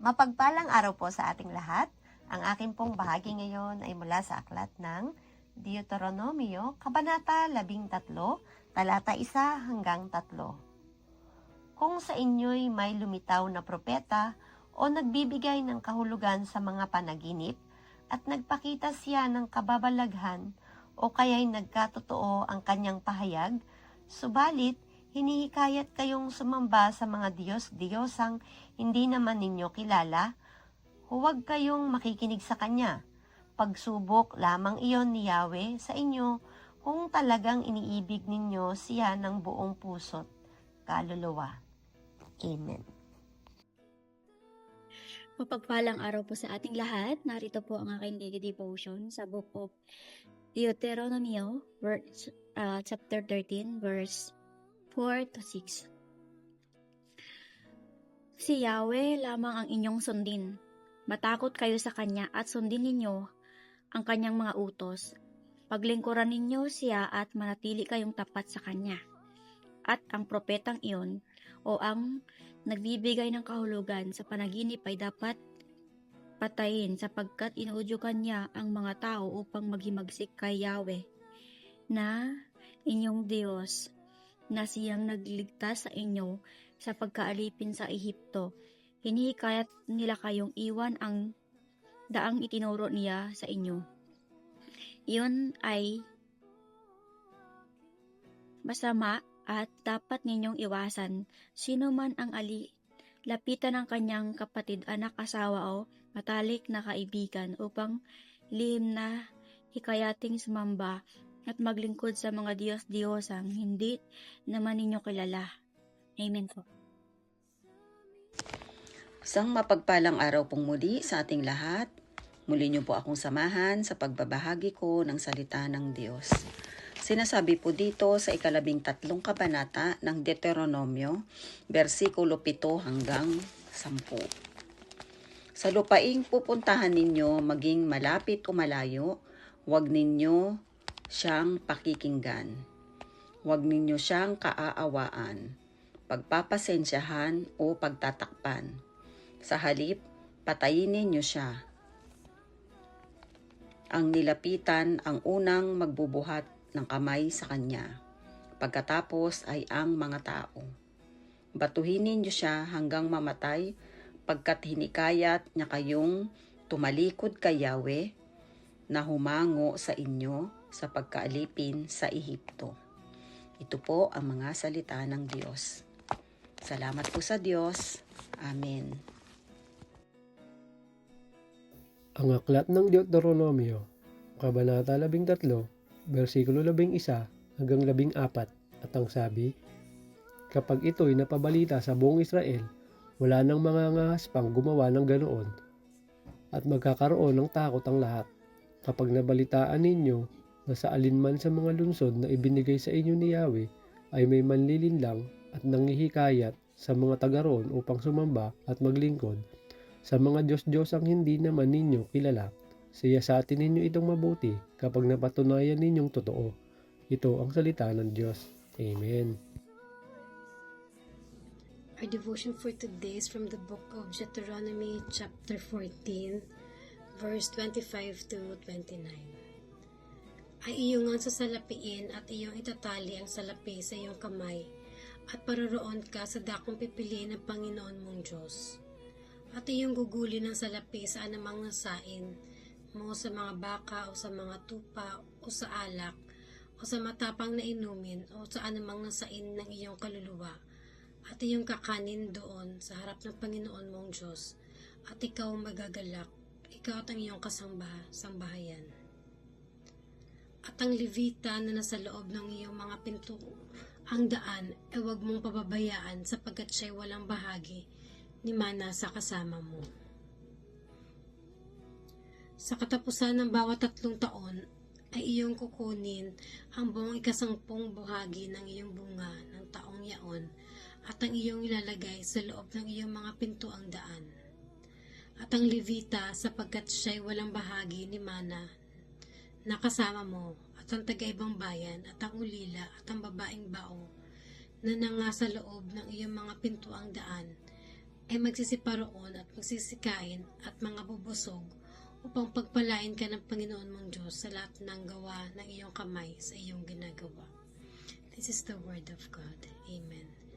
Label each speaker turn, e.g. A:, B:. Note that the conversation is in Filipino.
A: Mapagpalang araw po sa ating lahat. Ang aking pong bahagi ngayon ay mula sa aklat ng Deuteronomio, Kabanata 13, talata 1 hanggang 3. Kung sa inyo'y may lumitaw na propeta o nagbibigay ng kahulugan sa mga panaginip at nagpakita siya ng kababalaghan o kaya'y nagkatotoo ang kanyang pahayag, subalit hinihikayat kayong sumamba sa mga Diyos-Diyosang hindi naman ninyo kilala, huwag kayong makikinig sa Kanya. Pagsubok lamang iyon ni Yahweh sa inyo kung talagang iniibig ninyo siya ng buong puso't kaluluwa. Amen.
B: Mapagpalang araw po sa ating lahat. Narito po ang aking daily devotion sa book of Deuteronomio, verse, uh, chapter 13, verse 4 to 6. Si Yahweh lamang ang inyong sundin. Matakot kayo sa Kanya at sundin ninyo ang Kanyang mga utos. Paglingkuran ninyo siya at manatili kayong tapat sa Kanya. At ang propetang iyon o ang nagbibigay ng kahulugan sa panaginip ay dapat patayin sapagkat inuudyukan niya ang mga tao upang maghimagsik kay Yahweh na inyong Diyos na siyang nagligtas sa inyo sa pagkaalipin sa Ehipto. Hinihikayat nila kayong iwan ang daang itinuro niya sa inyo. Iyon ay masama at dapat ninyong iwasan sino man ang ali lapitan ng kanyang kapatid, anak, asawa o matalik na kaibigan upang lihim na hikayating sumamba at maglingkod sa mga Diyos-Diyosang hindi naman ninyo kilala. Amen po.
C: Isang mapagpalang araw pong muli sa ating lahat. Muli niyo po akong samahan sa pagbabahagi ko ng salita ng Diyos. Sinasabi po dito sa ikalabing tatlong kabanata ng Deuteronomio, versikulo 7 hanggang 10. Sa lupaing pupuntahan ninyo maging malapit o malayo, huwag ninyo siyang pakikinggan. Huwag ninyo siyang kaaawaan, pagpapasensyahan o pagtatakpan. Sa halip, patayin ninyo siya. Ang nilapitan ang unang magbubuhat ng kamay sa kanya. Pagkatapos ay ang mga tao. Batuhin ninyo siya hanggang mamatay pagkat hinikayat niya kayong tumalikod kay Yahweh na humango sa inyo sa pagkaalipin sa Ehipto. Ito po ang mga salita ng Diyos. Salamat po sa Diyos. Amen.
D: Ang aklat ng Deuteronomio, Kabanata 13, versikulo 11 hanggang 14 at ang sabi, Kapag ito'y napabalita sa buong Israel, wala nang mga ngahas pang gumawa ng ganoon at magkakaroon ng takot ang lahat. Kapag nabalitaan ninyo na sa alinman sa mga lunsod na ibinigay sa inyo ni Yahweh ay may manlilinlang at nangihikayat sa mga taga roon upang sumamba at maglingkod sa mga Diyos-Diyos ang hindi naman ninyo kilala. Siya sa atin ninyo itong mabuti kapag napatunayan ninyong totoo. Ito ang salita ng Diyos. Amen.
E: Our devotion for today is from the book of Deuteronomy, chapter 14, verse 25 to 29. Ay iyong nga sasalapiin at iyong itatali ang salapi sa iyong kamay at paroroon ka sa dakong pipiliin ng Panginoon mong Diyos. At iyong guguli ng salapi sa anumang nasain mo sa mga baka o sa mga tupa o sa alak o sa matapang na inumin o sa anumang nasain ng iyong kaluluwa at iyong kakanin doon sa harap ng Panginoon mong Diyos at ikaw magagalak, ikaw at ang iyong kasamba, sambahayan. At ang levita na nasa loob ng iyong mga pinto, ang daan ay huwag mong pababayaan sapagkat siya'y walang bahagi ni mana sa kasama mo. Sa katapusan ng bawat tatlong taon, ay iyong kukunin ang buong ikasangpong buhagi ng iyong bunga ng taong yaon at ang iyong ilalagay sa loob ng iyong mga pintuang daan. At ang Levita sapagkat siya'y walang bahagi ni Mana na kasama mo ang taga-ibang bayan at ang ulila at ang babaeng bao na nanga sa loob ng iyong mga pintuang daan ay magsisiparoon at magsisikain at mga bubusog upang pagpalain ka ng Panginoon mong Diyos sa lahat ng gawa ng iyong kamay sa iyong ginagawa. This is the word of God. Amen.